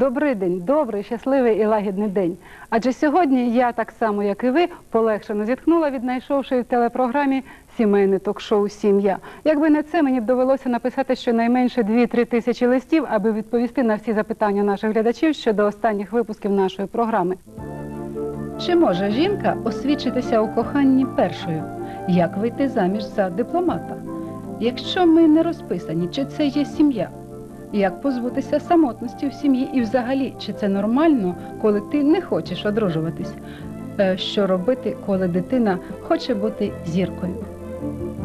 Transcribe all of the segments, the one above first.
Добрий день, добрий, щасливий і лагідний день. Адже сьогодні я, так само як і ви, полегшено зітхнула, віднайшовши в телепрограмі сімейне ток-шоу Сім'я. Якби не це, мені б довелося написати щонайменше 2-3 тисячі листів, аби відповісти на всі запитання наших глядачів щодо останніх випусків нашої програми. Чи може жінка освідчитися у коханні першою? Як вийти заміж за дипломата? Якщо ми не розписані, чи це є сім'я? Як позбутися самотності в сім'ї і взагалі, чи це нормально, коли ти не хочеш одружуватись? Е, Що робити, коли дитина хоче бути зіркою?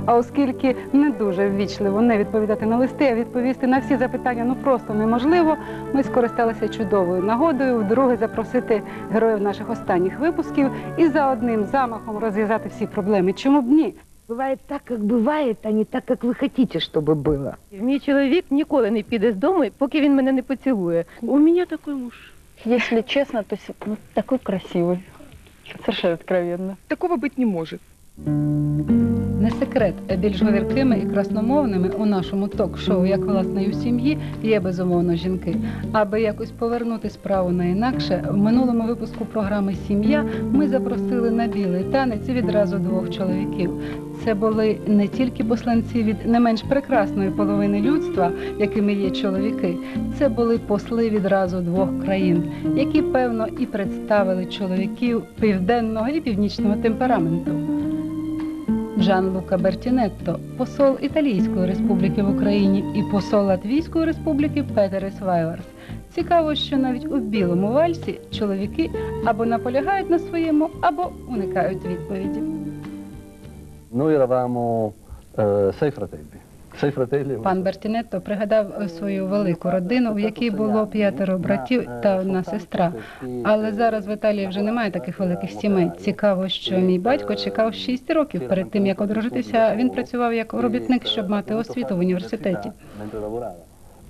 А оскільки не дуже ввічливо не відповідати на листи, а відповісти на всі запитання ну просто неможливо, ми скористалися чудовою нагодою вдруге запросити героїв наших останніх випусків і за одним замахом розв'язати всі проблеми. Чому б ні? Бывает так, как бывает, а не так, как вы хотите, чтобы было. Мій чоловік ніколи не піде з дому, поки він мене не поцілує. У мене такий муж. Если честно, то с- ну, такой красивый. Совершенно откровенно. Такого быть не может. Не секрет, більш говіркими і красномовними у нашому ток-шоу, як власне і у сім'ї, є безумовно жінки. Аби якось повернути справу на інакше, в минулому випуску програми Сім'я ми запросили на білий танець відразу двох чоловіків. Це були не тільки посланці від не менш прекрасної половини людства, якими є чоловіки, це були посли відразу двох країн, які певно і представили чоловіків південного і північного темпераменту. Джан Лука Бертінетто, посол Італійської республіки в Україні і посол Латвійської республіки Петерес Вайларс. Цікаво, що навіть у білому вальсі чоловіки або наполягають на своєму, або уникають відповіді. Ну, eravamo eh, sei fratelli. E Пан Бертінетто пригадав е, свою велику родину, в якій було п'ятеро братів та одна сестра. Але зараз в Італії вже немає таких великих сімей. Цікаво, що мій батько чекав 6 років перед тим, як одружитися. Він працював як робітник, щоб мати освіту в університеті.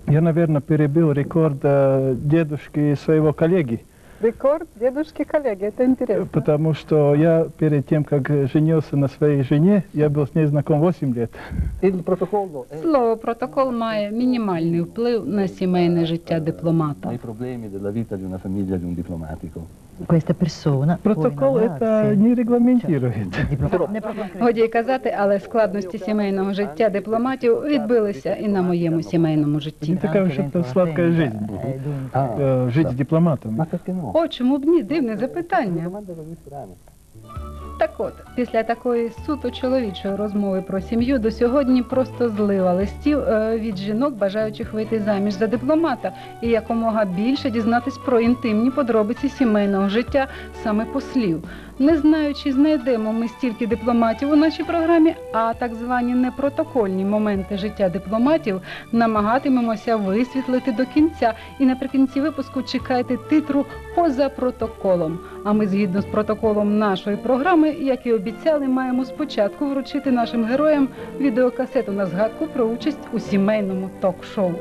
Я, наверное, перебил рекорд э, дедушки своего коллеги, Рекорд дедушки коллеги, это интересно. потому что я перед тем, как женился на своей жене, я был с ней знаком 8 лет. È Слово протокол має мінімальний вплив на сімейне життя дипломата. ai problemi della vita di una famiglia di un diplomatico. Questa persona Протокол это не регламентирует. Годі й казати, але складності сімейного життя дипломатів відбилися і на моєму сімейному Не житті. такая уж это сладкая жизнь, Ah, э, жить с дипломатом. ma perché no? О, чому б ні? Дивне запитання. Так от, після такої суто чоловічої розмови про сім'ю до сьогодні просто злива листів е, від жінок, бажаючих вийти заміж за дипломата і якомога більше дізнатись про інтимні подробиці сімейного життя саме послів. Не знаю, чи знайдемо ми стільки дипломатів у нашій програмі, а так звані непротокольні моменти життя дипломатів намагатимемося висвітлити до кінця. І наприкінці випуску чекайте титру поза протоколом. А ми згідно з протоколом нашої програми, як і обіцяли, маємо спочатку вручити нашим героям відеокасету на згадку про участь у сімейному ток-шоу.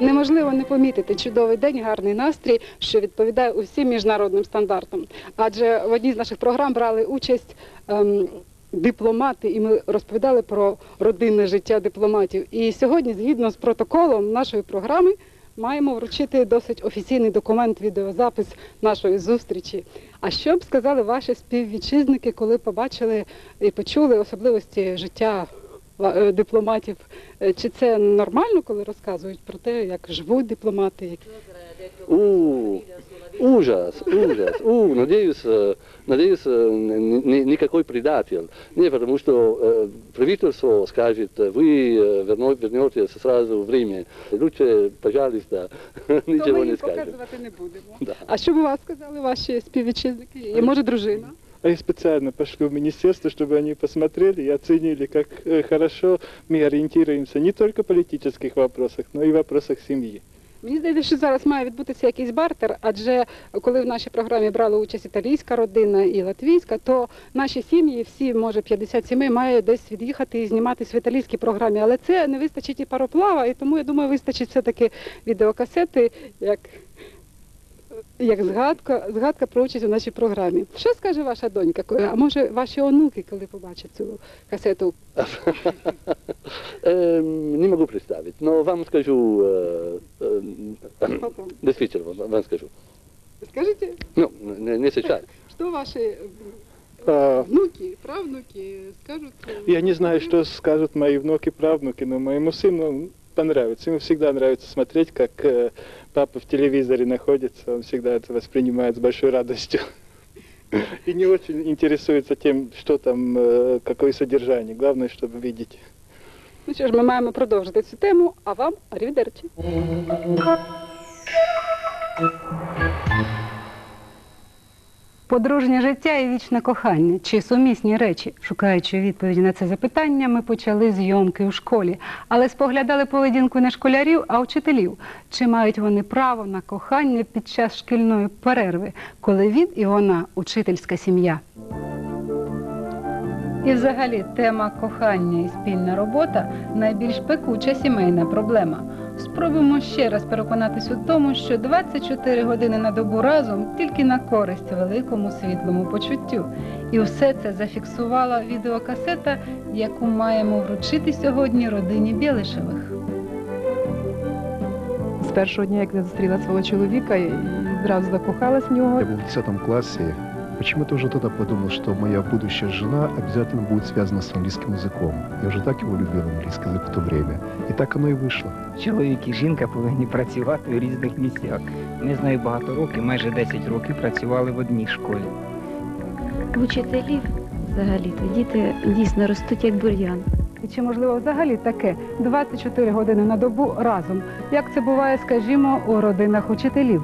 Неможливо не помітити чудовий день, гарний настрій, що відповідає усім міжнародним стандартам. Адже в одній з наших програм брали участь ем, дипломати, і ми розповідали про родинне життя дипломатів. І сьогодні, згідно з протоколом нашої програми, маємо вручити досить офіційний документ, відеозапис нашої зустрічі. А що б сказали ваші співвітчизники, коли побачили і почули особливості життя е, дипломатів? Е, Чи це нормально, коли розказують про те, як живуть дипломати? Як... У, ужас, ужас. У, надеюсь, э, надеюсь, э, ни- ни- никакой предатель. Не, потому что э, правительство скажет, э, вы э, верно- вернетесь сразу в время. Лучше, пожалуйста, То ми ничего їм не скажет. показувати не будемо. Да. А що б у вас сказали ваші співвітчизники? І може дружина? А я специально пошли в министерство, чтобы они посмотрели и оценили, как э, хорошо мы ориентируемся не только в политических вопросах, но и в вопросах семьи. Мені здається, що зараз має відбутися якийсь бартер, адже коли в нашій програмі брала участь італійська родина і латвійська, то наші сім'ї, всі, може, 50 сімей, має десь від'їхати і зніматися в італійській програмі. Але це не вистачить і пароплава, і тому я думаю, вистачить все-таки відеокасети, як, як згадка, згадка про участь у нашій програмі. Що скаже ваша донька? А може ваші онуки, коли побачать цю касету? Эм, не могу представить, но вам скажу, э, э, Потом. действительно, вам- вам скажу. Скажите, Ну, не, не сейчас. что ваши А, внуки, правнуки скажут? Я не знаю, что скажут мои внуки, правнуки, но моему сыну понравится. Ему всегда нравится смотреть, как э, папа в телевизоре находится. Он всегда это воспринимает с большой радостью. И не очень интересуется тем, что там, э, какое содержание. Главное, чтобы видеть. Ну що ж, ми маємо продовжити цю тему, а вам арівідерчі. Подружнє життя і вічне кохання чи сумісні речі, шукаючи відповіді на це запитання, ми почали зйомки у школі, але споглядали поведінку не школярів, а вчителів. Чи мають вони право на кохання під час шкільної перерви, коли він і вона учительська сім'я? І взагалі тема кохання і спільна робота найбільш пекуча сімейна проблема. Спробуємо ще раз переконатись у тому, що 24 години на добу разом тільки на користь великому світлому почуттю. І все це зафіксувала відеокасета, яку маємо вручити сьогодні родині Білишевих. З першого дня, як я зустріла свого чоловіка, і зразу закохалась в нього. Я был в 10 классе. Почему-то уже тогда подумал, что моя будущая жена обязательно будет связана с английским языком. Я уже так его любил, английский язык в то время. И так оно и вышло. Чоловік і жінка повинні працювати у різних місцях. Ми з нею багато років, майже 10 років працювали в одній школі. Вчителів взагалі-то діти дійсно ростуть як бур'ян. І чи можливо взагалі таке 24 години на добу разом, як це буває, скажімо, у родинах учителів?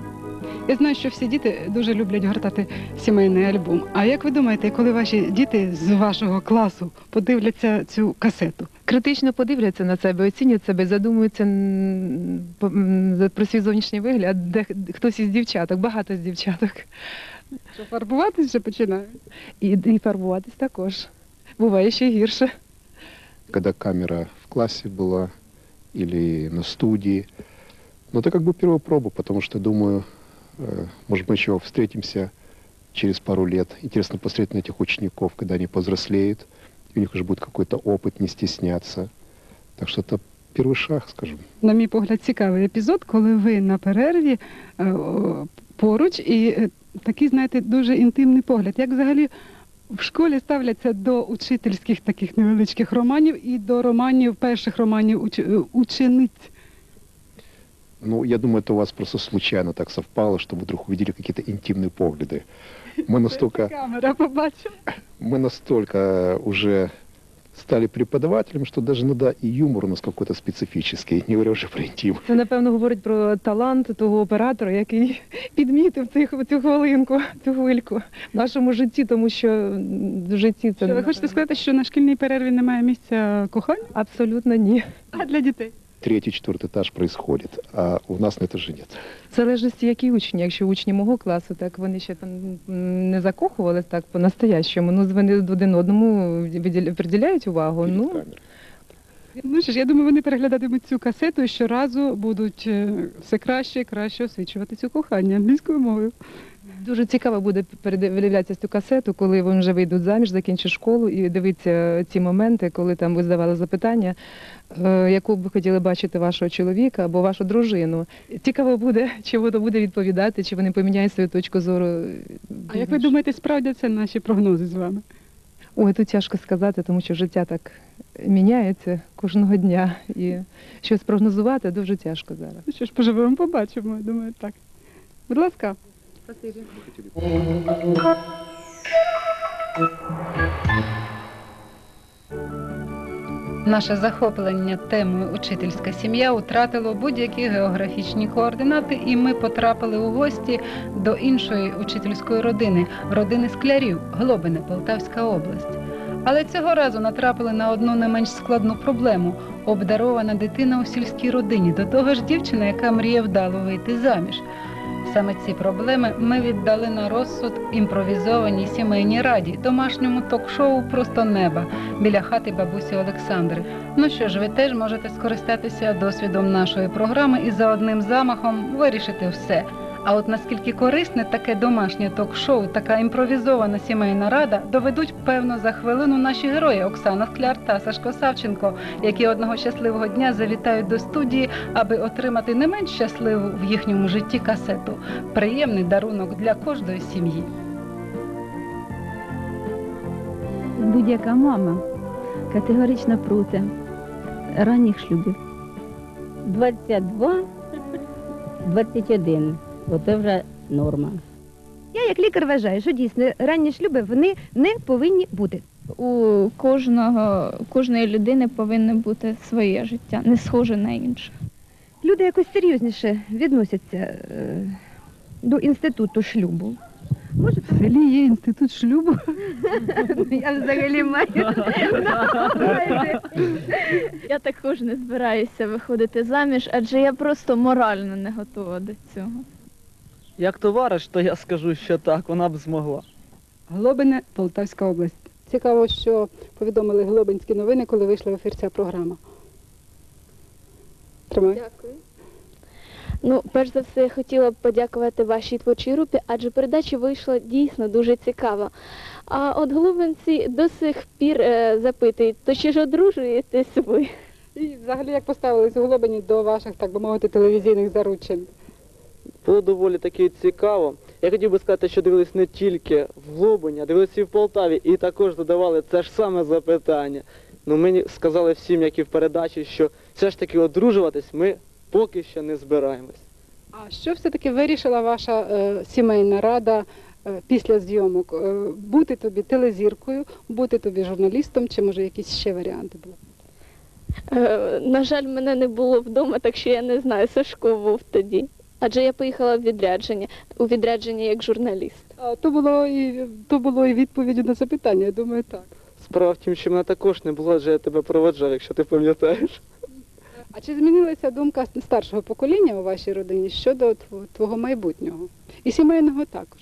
Я знаю, що всі діти дуже люблять гортати сімейний альбом. А як ви думаєте, коли ваші діти з вашого класу подивляться цю касету? Критично подивляться на себе, оцінюють себе, задумуються м, по- м, за- про свій зовнішній вигляд, де хтось із дівчаток, багато з дівчаток. Що фарбуватись вже починають? І, і фарбуватись також. Буває ще гірше. Когда камера в классе была или на студии. Но это как бы первая проба, потому что, думаю, э, может, мы еще встретимся через пару лет. Интересно посмотреть на этих учеников, когда они повзрослеют. И у них уже будет какой-то опыт, не стесняться. Так что это первый шаг, скажем. На мій погляд, цікавий епізод, коли ви на перерві е, о, поруч і е, такий, знаєте, дуже інтимний погляд. Як взагалі в школі ставляться до учительських таких невеличких романів і до романів, перших романів уч, е, учениць? Ну, я думаю, это у вас просто случайно так совпало, что вы вдруг увидели какие-то интимные погляды. Мы настолько... Камера побачила. мы настолько уже стали преподавателями, что даже иногда и юмор у нас какой-то специфический, не говоря уже про интим. Це, напевно, говорить про талант того оператора, який підмітив цих, цю хвилинку, цю хвильку в нашому житті, тому що м, в житті це Що, ви хочете сказати, що на шкільній перерві немає місця кохання? абсолютно ні. А для дітей? Третий, четвертый этаж происходит, а у нас на этаже нет. В залежності, які учні. Якщо учні мого класу, так вони ще там м, не закохувались так по-настоящому. Ну, вони один одному виділя- приділяють увагу. Перед Ну, камерой. Ну що ж, я думаю, вони переглядатимуть цю касету і щоразу будуть е, все краще і краще освічувати цю кохання англійською мовою. Дуже цікаво буде передивлятися цю касету, коли вони вже вийдуть заміж, закінчать школу і дивитися ці моменти, коли там ви здавали запитання, е, яку б ви хотіли бачити вашого чоловіка або вашу дружину. Цікаво буде, чи воно буде відповідати, чи вони поміняють свою точку зору. А як ви думаєте, справдяться наші прогнози з вами? Ой, тут тяжко сказати, тому що життя так міняється кожного дня. І щось прогнозувати дуже тяжко зараз. Ну що ж, поживемо, побачимо, я думаю, так. Будь ласка. Наше захоплення темою учительська сім'я втратило будь-які географічні координати, і ми потрапили у гості до іншої учительської родини родини склярів, Глобине, Полтавська область. Але цього разу натрапили на одну не менш складну проблему обдарована дитина у сільській родині. До того ж, дівчина, яка мріє вдало вийти заміж. Саме ці проблеми ми віддали на розсуд імпровізованій сімейній раді, домашньому ток-шоу Просто неба біля хати бабусі Олександри. Ну що ж, ви теж можете скористатися досвідом нашої програми і за одним замахом вирішити все. А от наскільки корисне таке домашнє ток-шоу, така імпровізована сімейна рада, доведуть певно за хвилину наші герої Оксана Скляр та Сашко Савченко, які одного щасливого дня завітають до студії, аби отримати не менш щасливу в їхньому житті касету. Приємний дарунок для кожної сім'ї. Будь-яка мама категорично проти ранніх шлюбів. 22, 21. Оце вже норма. Я як лікар вважаю, що дійсно ранні шлюби вони не повинні бути. У кожного, кожної людини повинно бути своє життя, не схоже на інше. Люди якось серйозніше відносяться е, до інституту шлюбу. Може, В селі є інститут шлюбу. я взагалі маю. Я також не збираюся виходити заміж, адже я просто морально не готова до цього. Як товариш, то я скажу, що так, вона б змогла. Глобине, Полтавська область. Цікаво, що повідомили Глобинські новини, коли вийшла в ефір ця програма. Тримай. Дякую. Ну, перш за все, я хотіла б подякувати вашій творчій групі, адже передача вийшла дійсно дуже цікава. А от голубинці до сих пір е, запитують, то чи ж одружуєтесь ви? І взагалі як поставились у Глобині до ваших, так би мовити, телевізійних заручин? Було доволі таки цікаво. Я хотів би сказати, що дивились не тільки в Глобині, а дивились і в Полтаві, і також задавали це ж саме запитання. Ну мені сказали всім, як і в передачі, що все ж таки одружуватись ми поки що не збираємось. А що все-таки вирішила ваша е, сімейна рада е, після зйомок? Е, бути тобі телезіркою, бути тобі журналістом, чи може якісь ще варіанти були? Е, на жаль, мене не було вдома, так що я не знаю, Сашко був тоді. Адже я поїхала в відрядження, у відрядження як журналіст. А, то було і то було і відповіддю на запитання, я думаю, так. Справа в тім, що мене також не було, адже я тебе проводжав, якщо ти пам'ятаєш. А чи змінилася думка старшого покоління у вашій родині щодо твого майбутнього? І сімейного також.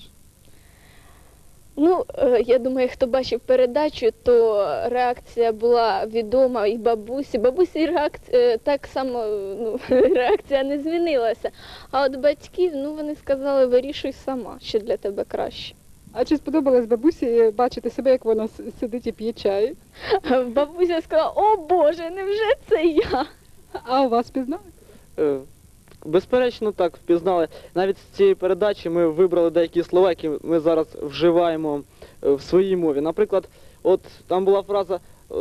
Ну, е, я думаю, хто бачив передачу, то реакція була відома і бабусі. Бабусі реакція так само ну, реакція не змінилася. А от батьків, ну вони сказали, вирішуй сама, що для тебе краще. А чи сподобалось бабусі бачити себе, як вона с- сидить і п'є чай? Бабуся сказала, о Боже, невже це я? А у вас пізнали? Безперечно, так впізнали. Навіть з цієї передачі ми вибрали деякі слова, які ми зараз вживаємо е, в своїй мові. Наприклад, от там була фраза е,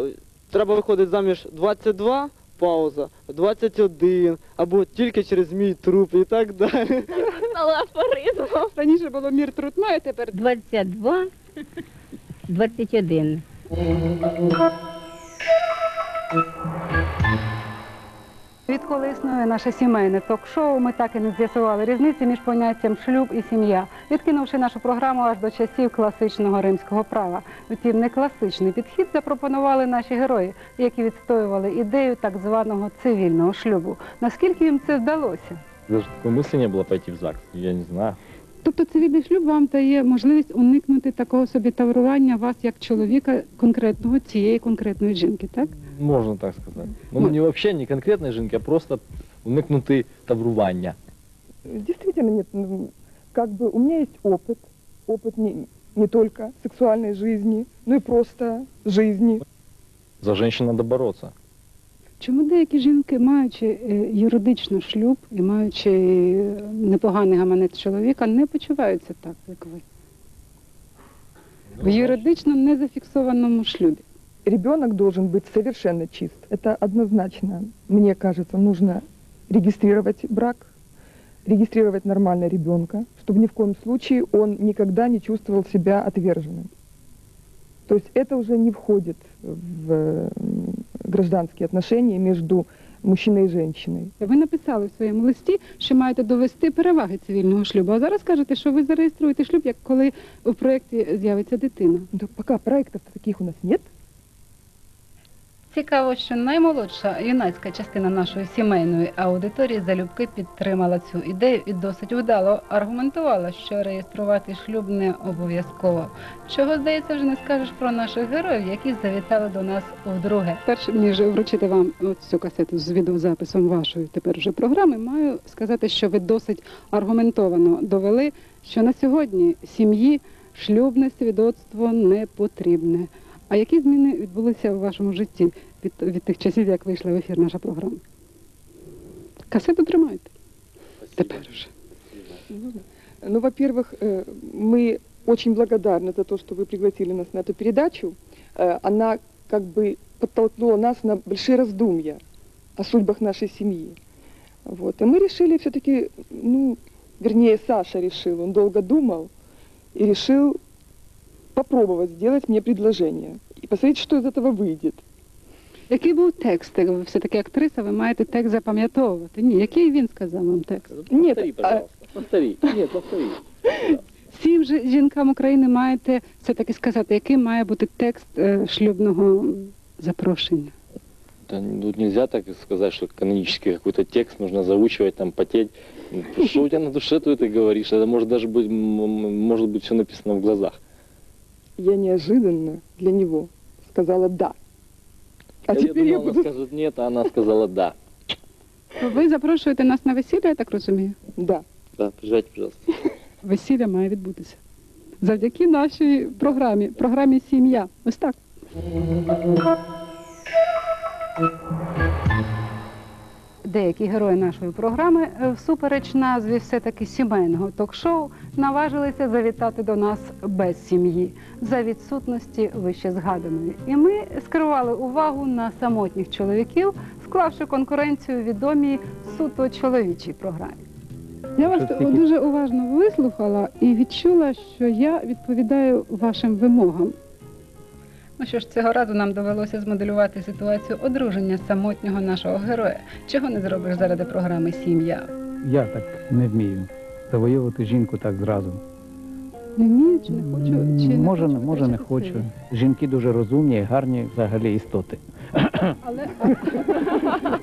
треба виходити заміж 22, пауза, 21, або тільки через мій труп і так далі. Стала афоризмом. Раніше було мір труд має, тепер 22, 21. Відколи існує наше сімейне ток-шоу, ми так і не з'ясували різниці між поняттям шлюб і сім'я, відкинувши нашу програму аж до часів класичного римського права. Втім, не класичний підхід запропонували наші герої, які відстоювали ідею так званого цивільного шлюбу. Наскільки їм це вдалося? Даже не было пойти в ЗАГС, я не знаю. Тобто цивільний шлюб вам дає можливість уникнути такого собі таврування вас як чоловіка конкретного цієї конкретної жінки, так? Можно так сказать. Ну, Ну. не вообще не конкретной жінки, а просто уникнути таврування. Действительно нет. ну, Как бы у меня есть опыт. Опыт не, не только сексуальной жизни, но и просто жизни. За женщин надо бороться. Чому деякі жінки, маючи е, юридично шлюб і маючи е, непоганий гаманець чоловіка, не почуваються так, як ви? В юридично незафіксованому шлюбі. Ребенок должен быть совершенно чист. Это однозначно, мне кажется, нужно регистрировать брак, регистрировать нормально ребенка, чтобы ни в коем случае он никогда не чувствовал себя отверженным. То есть это уже не входит в м, гражданские отношения между мужчиной и женщиной. Ви написали в своєму листі, що маєте довести переваги цивільного шлюбу. А зараз кажете, що ви зареєструєте шлюб, як коли у проєкті з'явиться дитина. Да пока проектов таких у нас нет. Цікаво, що наймолодша юнацька частина нашої сімейної аудиторії залюбки підтримала цю ідею і досить вдало аргументувала, що реєструвати шлюб не обов'язково. Чого здається, вже не скажеш про наших героїв, які завітали до нас вдруге. Перш ніж вручити вам цю касету з відеозаписом вашої тепер вже програми, маю сказати, що ви досить аргументовано довели, що на сьогодні сім'ї шлюбне свідоцтво не потрібне. А які зміни відбулися у вашому житті від, від тих часів, як вийшла в ефір наша програма? Касету тримайте. Тепер вже. Ну, во-первых, э, мы очень благодарны за то, что вы пригласили нас на эту передачу. Э, Она как бы подтолкнула нас на большие раздумья о судьбах нашей семьи. Вот. И мы решили все-таки, ну, вернее, Саша решил, он долго думал и решил попробовать сделать мне предложение и посмотреть, что из этого выйдет. Який був текст? Ви все-таки актриса, ви маєте текст запам'ятовувати. Ні, який він сказав вам текст? Нет, Повтори, а, пожалуйста. Повтори. Нет, повтори. Всім же жінкам України маєте все-таки сказати, який має бути текст е, шлюбного запрошення. Да, тут нельзя так сказать, что канонический какой-то текст нужно заучивать, там, потеть. Что у тебя на душе, то это говоришь. Это может даже быть, м- м- может быть, все написано в глазах. я неожиданно для него сказала «да». А я теперь я думал, она буду... скажет нет, а она сказала да. Ви запрошуєте нас на весілля, я так розумію? Да. Да, приезжайте, пожалуйста. Весілля має відбутися. Завдяки нашій програмі, програмі Сім'я. Ось так. Деякі герої нашої програми, е, всупереч назві все-таки сімейного ток-шоу, наважилися завітати до нас без сім'ї за відсутності вище згаданої. І ми скерували увагу на самотніх чоловіків, склавши конкуренцію відомій суто чоловічій програмі. Я вас дуже уважно вислухала і відчула, що я відповідаю вашим вимогам. Ну що ж, цього разу нам довелося змоделювати ситуацію одруження самотнього нашого героя. Чого не зробиш заради програми Сім'я? Я так не вмію. Завоювати жінку так зразу. Не вмію чи не хочу, чи не може, хочу може не хочу. Жінки дуже розумні, і гарні взагалі істоти. Але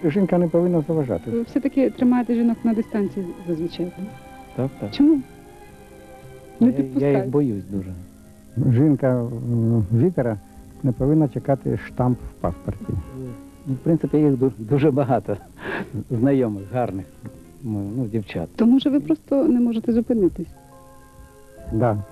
Жінка не повинна заважати. ви все-таки тримаєте жінок на дистанції зазвичай. так? Так. Чому? Не Я, я їх боюсь дуже. Жінка м, лікаря не повинна чекати штамп в паспорті. Ну, В принципі, їх дуже багато знайомих, гарних ну, ну, дівчат. То може ви просто не можете зупинитись? Да.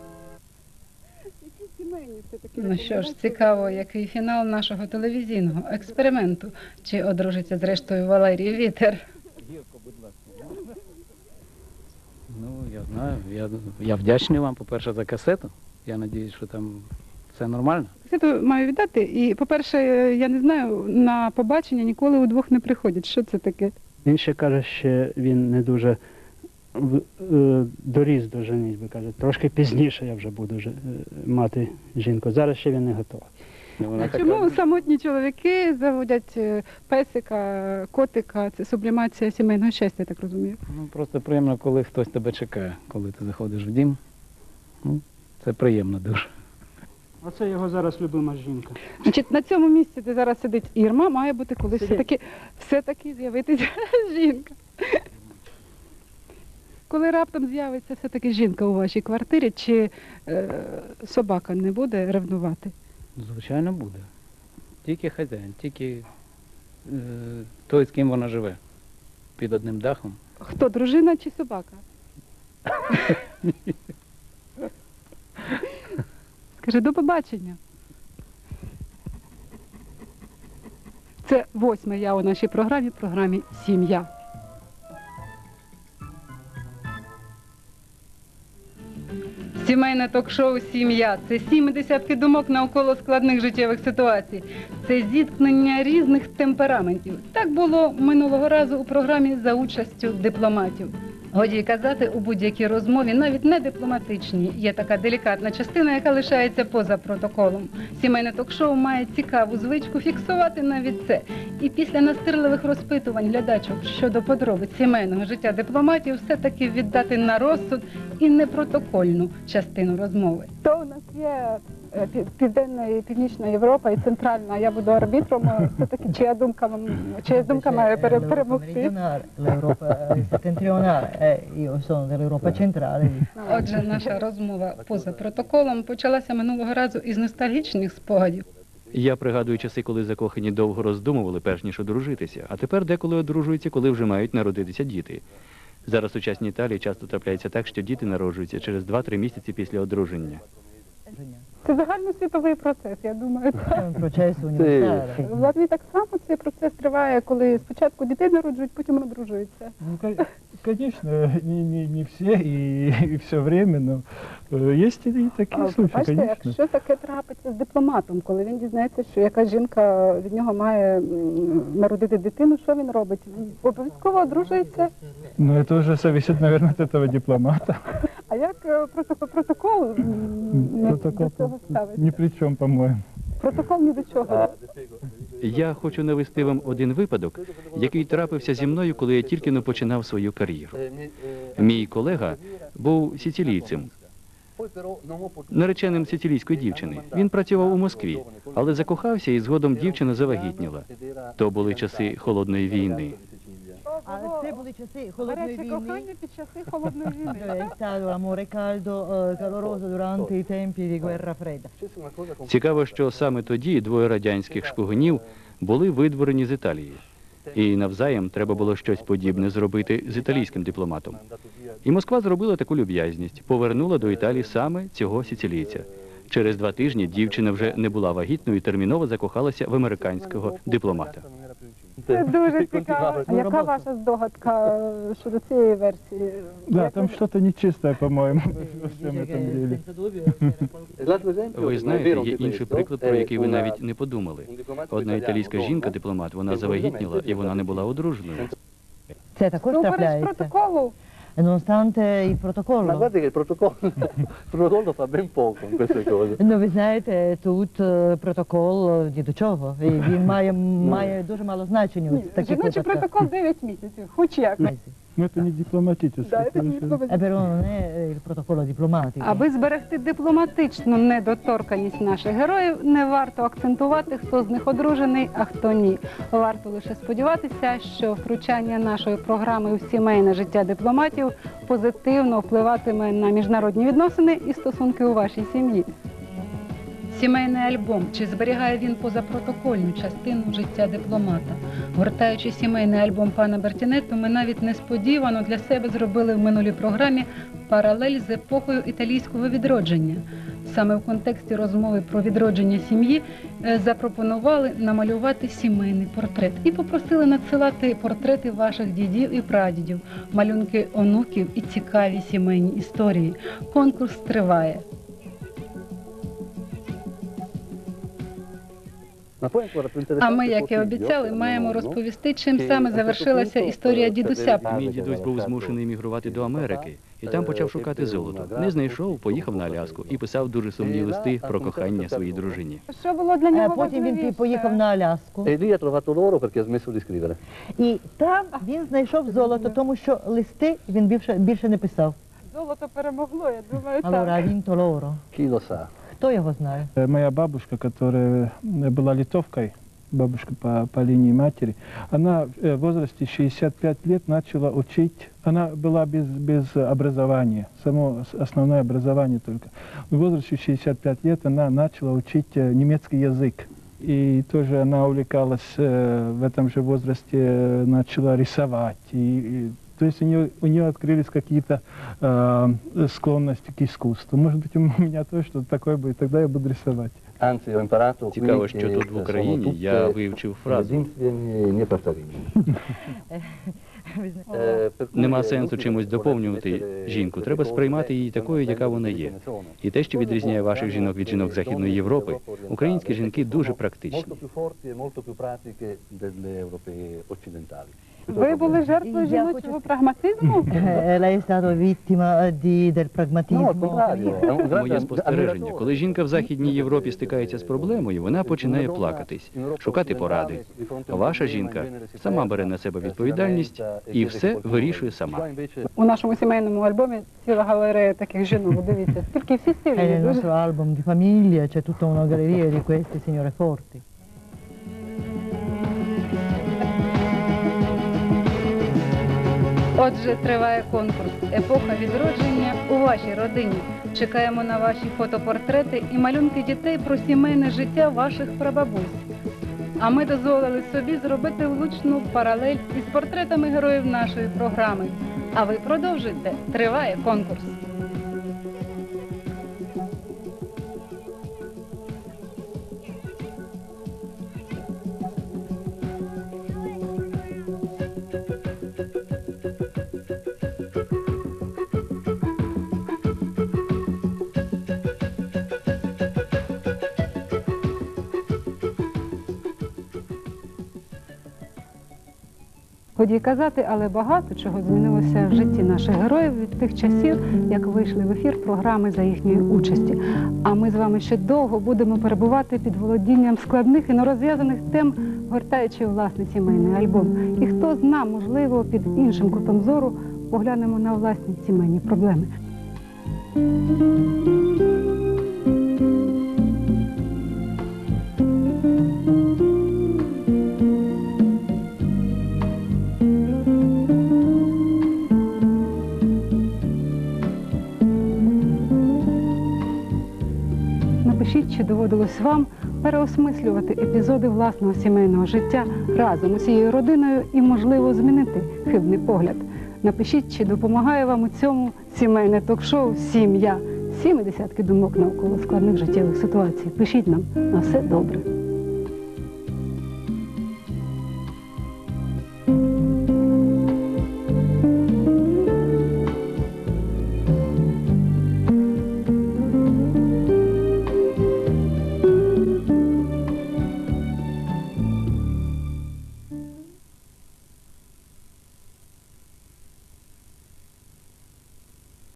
Ну що ж, цікаво, який фінал нашого телевізійного експерименту. Чи одружиться зрештою Валерій Вітер? Ну, я знаю. Я, я вдячний вам, по-перше, за касету. Я сподіваюся, що там все нормально. Касету маю віддати. І, по-перше, я не знаю, на побачення ніколи удвох не приходять. Що це таке? Він ще каже, що він не дуже в- е, доріс до женитьби, каже. Трошки пізніше я вже буду е, мати жінку. Зараз ще він не готовий. А чому самотні чоловіки заводять е, песика, котика? Це сублімація сімейного щастя, я так розумію. Ну, просто приємно, коли хтось тебе чекає, коли ти заходиш в дім. Ну, це приємно дуже. Оце його зараз любима жінка. Значить, на цьому місці, де зараз сидить Ірма, має бути колись все-таки, все-таки з'явитися жінка. Коли раптом з'явиться все-таки жінка у вашій квартирі, чи е, собака не буде ревнувати? Звичайно, буде. Тільки хазяїн, тільки е, той, з ким вона живе. Під одним дахом. Хто, дружина чи собака? Скажи, до побачення. Це восьме я у нашій програмі, програмі Сім'я. Сімейне ток-шоу Сім'я це сім десятки думок навколо складних життєвих ситуацій. Це зіткнення різних темпераментів. Так було минулого разу у програмі за участю дипломатів. Годі казати у будь-якій розмові, навіть не дипломатичній, є така делікатна частина, яка лишається поза протоколом. Сімейне ток-шоу має цікаву звичку фіксувати навіть це. І після настирливих розпитувань глядачок щодо подробиць сімейного життя дипломатів все таки віддати на розсуд і непротокольну частину розмови. То у нас є е, Південна і Північна Європа і Центральна. Я буду арбітром. е, Все-таки чия думка, чия думка має перемогти. e io sono. Отже, наша розмова поза протоколом почалася минулого разу із ностальгічних спогадів. Я пригадую часи, коли закохані довго роздумували, перш ніж одружитися, а тепер деколи одружуються, коли вже мають народитися діти. Зараз у сучасній Італії часто трапляється так, що діти народжуються через 2-3 місяці після одруження. Це загальносвітовий процес, я думаю. È un processo universale. В Латвії так само цей процес триває, коли спочатку дітей народжують, потім одружуються. Ну, ко- конечно, не, не, не все и, и все время, но э, есть и такие А, случаи, Бачите, конечно. якщо таке трапиться з дипломатом, коли він дізнається, що якась жінка від нього має м, народити дитину, що він робить? Обов'язково одружується. Но это уже зависит, наверное, от этого дипломата. А як е, протокол, протокол м, не Протокол до цього ставиться? ни при чем, по-моему. Протокол ні до чого. Я хочу навести вам один випадок, який трапився зі мною, коли я тільки не починав свою кар'єру. Мій колега був сицилійцем, нареченим сицилійської дівчини. Він працював у Москві, але закохався і згодом дівчина завагітніла. То були часи холодної війни. Ah, se vuole часи холодної Гаряче війни, кохання під часи холодної війни. stato l'amore caldo, eh, caloroso durante i tempi di guerra fredda. Цікаво, що саме тоді двоє радянських шпигунів були видворені з Італії. І навзаєм треба було щось подібне зробити з італійським дипломатом. І Москва зробила таку люб'язність, повернула до Італії саме цього сицилійця. Через два тижні дівчина вже не була вагітною і терміново закохалася в американського дипломата. Це дуже цікаво. А яка ваша здогадка е, щодо цієї версії? Да, там что-то нечистое, по-моему, во всем этом деле. Ви знаєте, є інший приклад, про який ви навіть не подумали. Одна італійська жінка-дипломат, вона завагітніла і вона не була одруженою. Це також Супереч трапляється. протоколу. E Nonostante il protocollo. Ma guardi che il protocollo, il protocollo fa ben poco in queste cose. Ну, ви знаєте, тут протокол ні до чого. Він має, має дуже мало значення таких Жіночий протокол 9 місяців, хоч як. Но это не дипломатическое. Да, не дипломатическое. Е, però non è il protocollo diplomatico. Аби зберегти дипломатичну недоторканість наших героїв, не варто акцентувати, хто з них одружений, а хто ні. Варто лише сподіватися, що втручання нашої програми у сімейне життя дипломатів позитивно впливатиме на міжнародні відносини і стосунки у вашій сім'ї. Сімейний альбом чи зберігає він позапротокольну частину життя дипломата? Гортаючи сімейний альбом пана Бертінетто, ми навіть несподівано для себе зробили в минулій програмі паралель з епохою італійського відродження. Саме в контексті розмови про відродження сім'ї е, запропонували намалювати сімейний портрет і попросили надсилати портрети ваших дідів і прадідів, малюнки онуків і цікаві сімейні історії. Конкурс триває. А ми, як і обіцяли, маємо розповісти, чим саме завершилася історія дідуся. Мій дідусь був змушений емігрувати до Америки і там почав шукати золото. Не знайшов, поїхав на Аляску і писав дуже сумні листи про кохання своїй дружині. Що було для нього Потім він поїхав на Аляску. І там він знайшов золото, тому що листи він більше, більше не писав. Золото перемогло, я думаю, Allora ha так. vinto l'oro. Chi lo sa? Хто його знає? Э, Моя бабушка, которая э, была литовкой, бабушка по, по линии матери, она э, в возрасте 65 лет начала учить, она была без, без образования, само основное образование только. В возрасте 65 лет она начала учить немецкий язык. И тоже она увлекалась э, в этом же возрасте, начала рисовать. И- то есть у нее, у нее открылись какие-то э, склонности к искусству. Может быть, у меня тоже что-то такое будет, тогда я буду рисовать. Anzi, ho imparato qui Цікаво, che що тут в sono Україні tutte я вивчив фразу. единственные e неповторимые. Е, per cui Нема è сенсу inutile чимось voler доповнювати mettere жінку. delle Треба cose сприймати її che такою, sono яка вона meglio є. di come sono. І те, що відрізняє ваших жінок від жінок Західної Європи, українські жінки дуже практичні. Ви були жертвою жіночого прагматизму? Eh, lei è stato vittima di, del pragmatismo. Моє спостереження, коли жінка в Західній Європі стикається з проблемою, вона починає плакатись, шукати поради. Ваша жінка сама бере на себе відповідальність і все вирішує сама. У нашому сімейному альбомі ціла галерея таких жінок. Дивіться, скільки всі E стилі. nel дуже nostro album di famiglia c'è tutta una galleria di queste signore forti. Отже, триває конкурс Епоха відродження у вашій родині. Чекаємо на ваші фотопортрети і малюнки дітей про сімейне життя ваших прабабусь. А ми дозволили собі зробити влучну паралель із портретами героїв нашої програми. А ви продовжуйте. Триває конкурс. Годі казати, але багато чого змінилося в житті наших героїв від тих часів, як вийшли в ефір програми за їхньої участі. А ми з вами ще довго будемо перебувати під володінням складних і нерозв'язаних тем, гортаючи власний сімейний альбом. І хто зна, можливо, під іншим кутом зору поглянемо на власні сімейні проблеми. Чи доводилось вам переосмислювати епізоди власного сімейного життя разом усією родиною і, можливо, змінити хибний погляд. Напишіть, чи допомагає вам у цьому сімейне ток-шоу Сім'я. Сім і десятки думок навколо складних життєвих ситуацій. Пишіть нам на все добре.